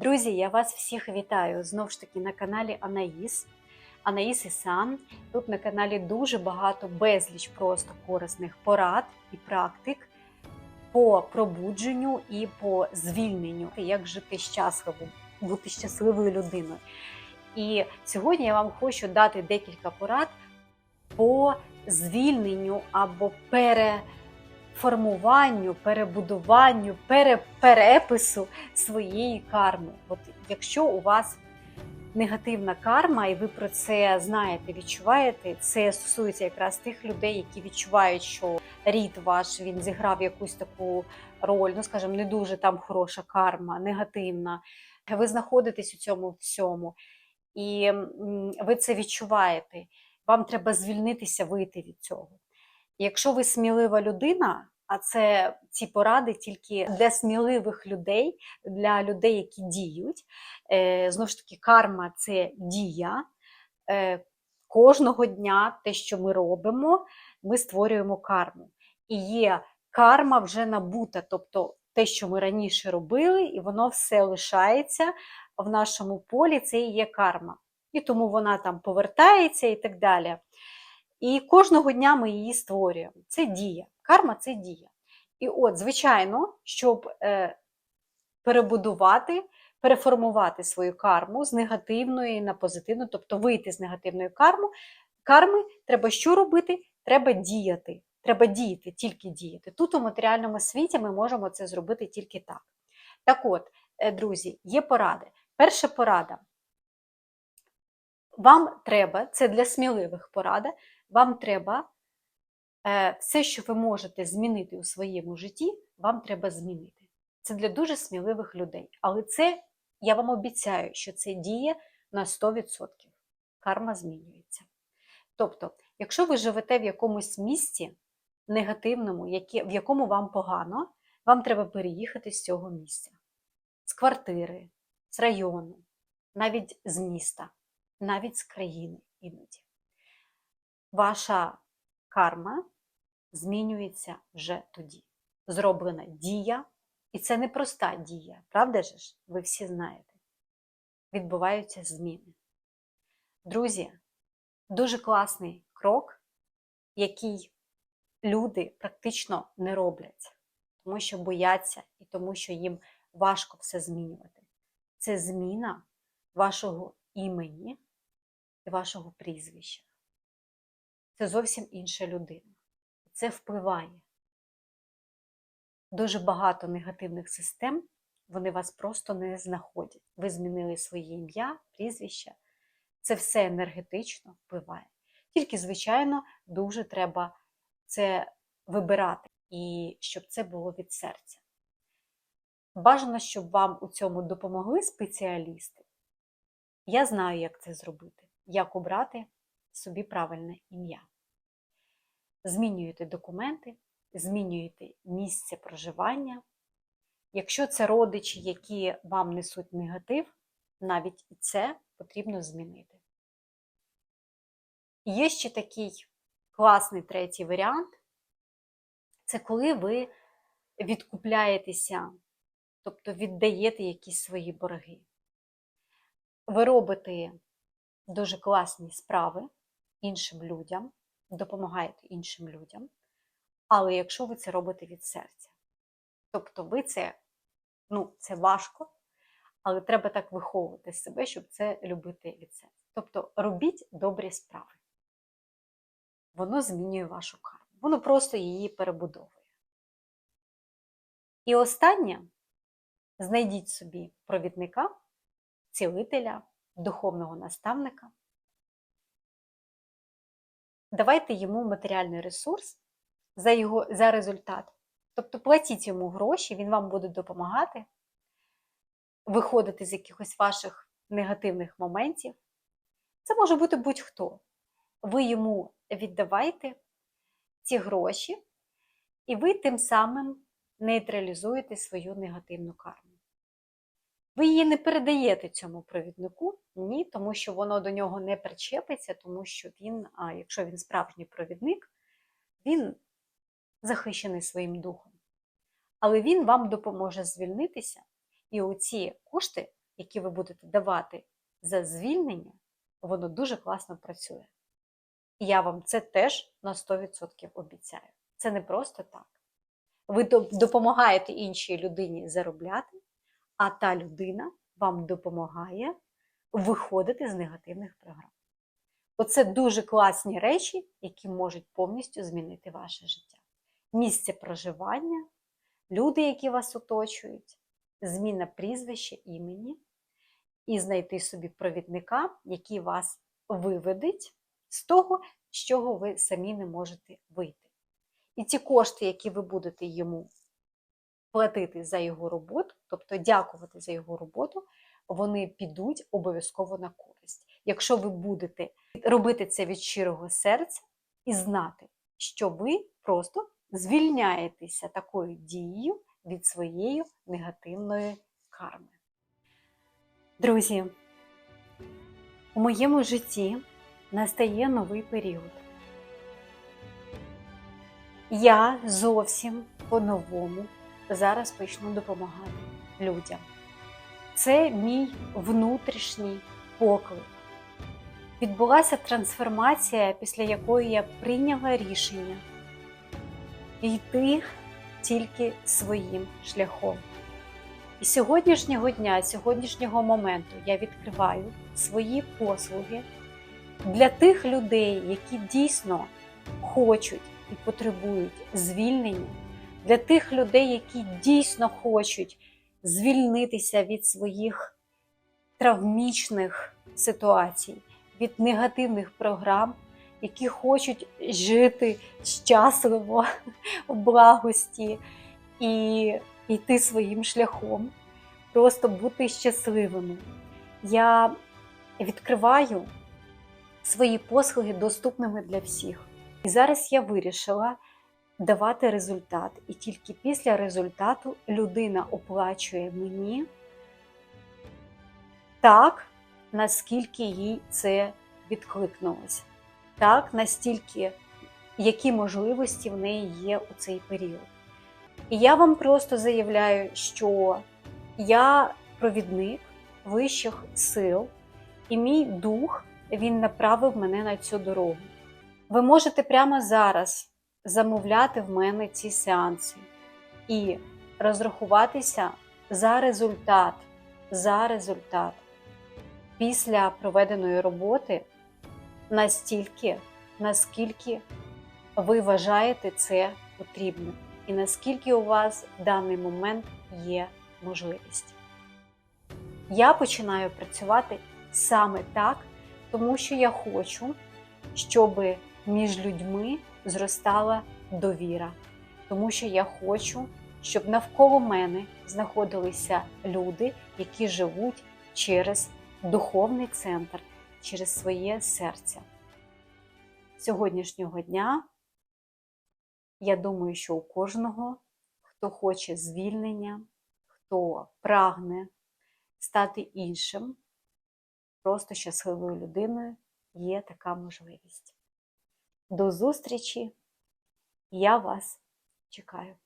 Друзі, я вас всіх вітаю знову ж таки на каналі Анаїс. Анаїс і Сан. Тут на каналі дуже багато безліч просто корисних порад і практик по пробудженню і по звільненню, як жити щасливо, бути щасливою людиною. І сьогодні я вам хочу дати декілька порад по звільненню або переформуванню, перебудуванню, пере- перепису своєї карми. От якщо у вас негативна карма, і ви про це знаєте, відчуваєте, це стосується якраз тих людей, які відчувають, що рід ваш він зіграв якусь таку роль, ну скажімо, не дуже там хороша карма, негативна. Ви знаходитесь у цьому всьому, і ви це відчуваєте. Вам треба звільнитися, вийти від цього. Якщо ви смілива людина, а це ці поради тільки для сміливих людей, для людей, які діють. Е, знову ж таки, карма це дія. Е, кожного дня те, що ми робимо, ми створюємо карму. І є карма вже набута, тобто те, що ми раніше робили, і воно все лишається в нашому полі, це і є карма. І тому вона там повертається і так далі. І кожного дня ми її створюємо. Це дія. Карма це дія. І от, звичайно, щоб е, перебудувати, переформувати свою карму з негативної на позитивну, тобто вийти з негативної карми, карми, треба що робити? Треба діяти. Треба діяти, тільки діяти. Тут у матеріальному світі ми можемо це зробити тільки так. Так от, е, друзі, є поради. Перша порада. Вам треба, це для сміливих порада, вам треба е, все, що ви можете змінити у своєму житті, вам треба змінити. Це для дуже сміливих людей. Але це, я вам обіцяю, що це діє на 100%. Карма змінюється. Тобто, якщо ви живете в якомусь місці негативному, в якому вам погано, вам треба переїхати з цього місця, з квартири, з району, навіть з міста, навіть з країни іноді. Ваша карма змінюється вже тоді. Зроблена дія, і це не проста дія, правда ж? Ви всі знаєте. Відбуваються зміни. Друзі, дуже класний крок, який люди практично не роблять, тому що бояться і тому, що їм важко все змінювати. Це зміна вашого імені і вашого прізвища. Це зовсім інша людина. Це впливає. Дуже багато негативних систем, вони вас просто не знаходять. Ви змінили своє ім'я, прізвище. Це все енергетично впливає. Тільки, звичайно, дуже треба це вибирати і щоб це було від серця. Бажано, щоб вам у цьому допомогли спеціалісти. Я знаю, як це зробити, як обрати собі правильне ім'я. Змінюєте документи, змінюєте місце проживання. Якщо це родичі, які вам несуть негатив, навіть і це потрібно змінити. Є ще такий класний третій варіант це коли ви відкупляєтеся, тобто віддаєте якісь свої борги. Ви робите дуже класні справи іншим людям, допомагаєте іншим людям, але якщо ви це робите від серця, тобто ви це, ну, це важко, але треба так виховувати себе, щоб це любити від серця. Тобто робіть добрі справи. Воно змінює вашу карму. Воно просто її перебудовує. І останнє знайдіть собі провідника, цілителя, духовного наставника. Давайте йому матеріальний ресурс за, його, за результат. Тобто платіть йому гроші, він вам буде допомагати виходити з якихось ваших негативних моментів. Це може бути будь-хто. Ви йому віддавайте ці гроші, і ви тим самим нейтралізуєте свою негативну карму. Ви її не передаєте цьому провіднику, ні, тому що воно до нього не причепиться, тому що він, а якщо він справжній провідник, він захищений своїм духом. Але він вам допоможе звільнитися, і оці кошти які ви будете давати за звільнення, воно дуже класно працює. І я вам це теж на 100% обіцяю. Це не просто так. Ви допомагаєте іншій людині заробляти, а та людина вам допомагає виходити з негативних програм. Оце дуже класні речі, які можуть повністю змінити ваше життя. Місце проживання, люди, які вас оточують, зміна прізвища імені, і знайти собі провідника, який вас виведеть з того, з чого ви самі не можете вийти. І ті кошти, які ви будете йому платити за його роботу, тобто дякувати за його роботу, вони підуть обов'язково на користь. Якщо ви будете робити це від щирого серця і знати, що ви просто звільняєтеся такою дією від своєї негативної карми. Друзі, у моєму житті настає новий період. Я зовсім по-новому зараз почну допомагати людям. Це мій внутрішній поклик. Відбулася трансформація, після якої я прийняла рішення йти тільки своїм шляхом. І сьогоднішнього дня, сьогоднішнього моменту я відкриваю свої послуги для тих людей, які дійсно хочуть і потребують звільнення, для тих людей, які дійсно хочуть звільнитися від своїх травмічних ситуацій, від негативних програм, які хочуть жити щасливо в благості і йти своїм шляхом, просто бути щасливими. Я відкриваю свої послуги доступними для всіх. І зараз я вирішила давати результат. І тільки після результату людина оплачує мені так, наскільки їй це відкликнулося. Так, настільки, які можливості в неї є у цей період. І я вам просто заявляю, що я провідник вищих сил, і мій дух він направив мене на цю дорогу. Ви можете прямо зараз замовляти в мене ці сеанси і розрахуватися за результат, за результат після проведеної роботи настільки, наскільки ви вважаєте це потрібним, і наскільки у вас в даний момент є можливість. Я починаю працювати саме так, тому що я хочу, щоб між людьми зростала довіра, тому що я хочу, щоб навколо мене знаходилися люди, які живуть через духовний центр, через своє серце. Сьогоднішнього дня я думаю, що у кожного, хто хоче звільнення, хто прагне стати іншим, просто щасливою людиною, є така можливість. До зустрічі! Я вас чекаю.